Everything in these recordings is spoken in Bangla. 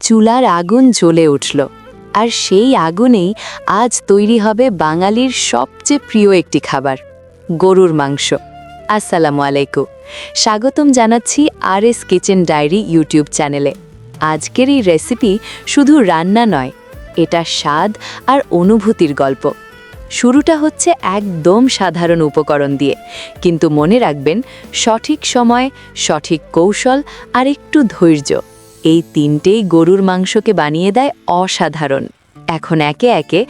চুলার আগুন জ্বলে উঠল। আর সেই আগুনেই আজ তৈরি হবে বাঙালির সবচেয়ে প্রিয় একটি খাবার, গরুর মাংস। আসসালামু আলাইকুম। স্বাগতম জানাচ্ছি R S kitchen diary YouTube চ্যানেলে। আজকের এই রেসিপি শুধু রান্না নয়, এটা স্বাদ আর অনুভূতির গল্প। শুরুটা হচ্ছে একদম সাধারণ উপকরণ দিয়ে, কিন্তু মনে রাখবেন, সঠিক সময়, সঠিক কৌশল আর একটু ধৈর্য। এই তিনটেই গরুর মাংসকে বানিয়ে দেয় অসাধারণ। এখন একে একে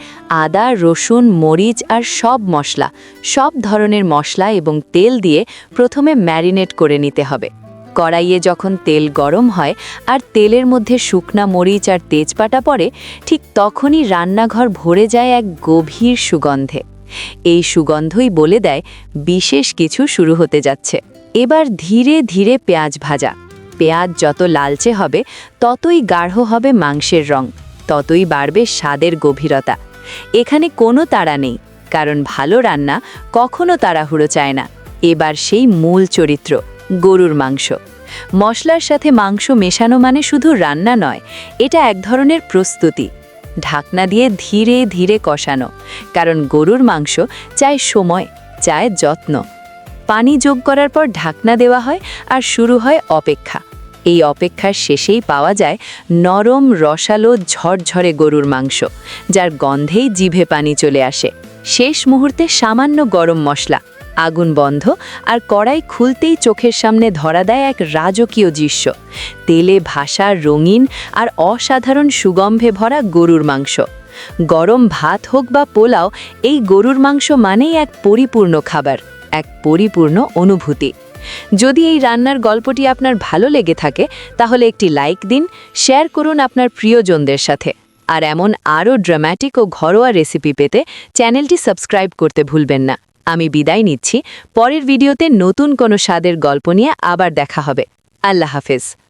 আদা, রসুন, মরিচ আর সব মশলা, সব ধরনের মশলা এবং তেল দিয়ে প্রথমে ম্যারিনেট করে নিতে হবে। কড়াইয়ে যখন তেল গরম হয় আর তেলের মধ্যে শুকনা মরিচ আর তেজপাতা পড়ে, ঠিক তখনই রান্নাঘর ভরে যায় এক গভীর সুগন্ধে। এই সুগন্ধই বলে দেয়, বিশেষ কিছু শুরু হতে যাচ্ছে। এবার ধীরে ধীরে পেঁয়াজ ভাজা। পেঁয়াজ যত লালচে হবে, ততই গাঢ় হবে মাংসের রং, ততই বাড়বে স্বাদের গভীরতা। এখানে কোনো তাড়া নেই, কারণ ভালো রান্না কখনো তাড়াহুড়ো চায় না। এবার সেই মূল চরিত্র, গরুর মাংস। মশলার সাথে মাংস মেশানো মানে শুধু রান্না নয়, এটা এক ধরনের প্রস্তুতি। ঢাকনা দিয়ে ধীরে ধীরে কষানো, কারণ গরুর মাংস চায় সময়, চায় যত্ন। পানি যোগ করার পর ঢাকনা দেওয়া হয় আর শুরু হয় অপেক্ষা। এই অপেক্ষার শেষেই পাওয়া যায় নরম, রসালো, ঝরঝরে গরুর মাংস, যার গন্ধেই জিভে পানি চলে আসে। শেষ মুহূর্তে সামান্য গরম মশলা, আগুন বন্ধ আর কড়াই খুলতেই চোখের সামনে ধরা দেয় এক রাজকীয় দৃশ্য। তেলে ভাসা রঙিন আর অসাধারণ সুগন্ধে ভরা গরুর মাংস। গরম ভাত হোক বা পোলাও, এই গরুর মাংস মানেই এক পরিপূর্ণ খাবার। এক পরিপূর্ণ অনুভূতি। যদি এই রান্নার গল্পটি আপনার ভালো লেগে থাকে, তাহলে একটি লাইক দিন, শেয়ার করুন আপনার প্রিয়জনদের সাথে। আর এমন আরও ড্রামাটিক ও ঘরোয়া রেসিপি পেতে চ্যানেলটি সাবস্ক্রাইব করতে ভুলবেন না। আমি বিদায় নিচ্ছি, পরের ভিডিওতে নতুন কোনো স্বাদের গল্প নিয়ে আবার দেখা হবে। আল্লাহ হাফেজ।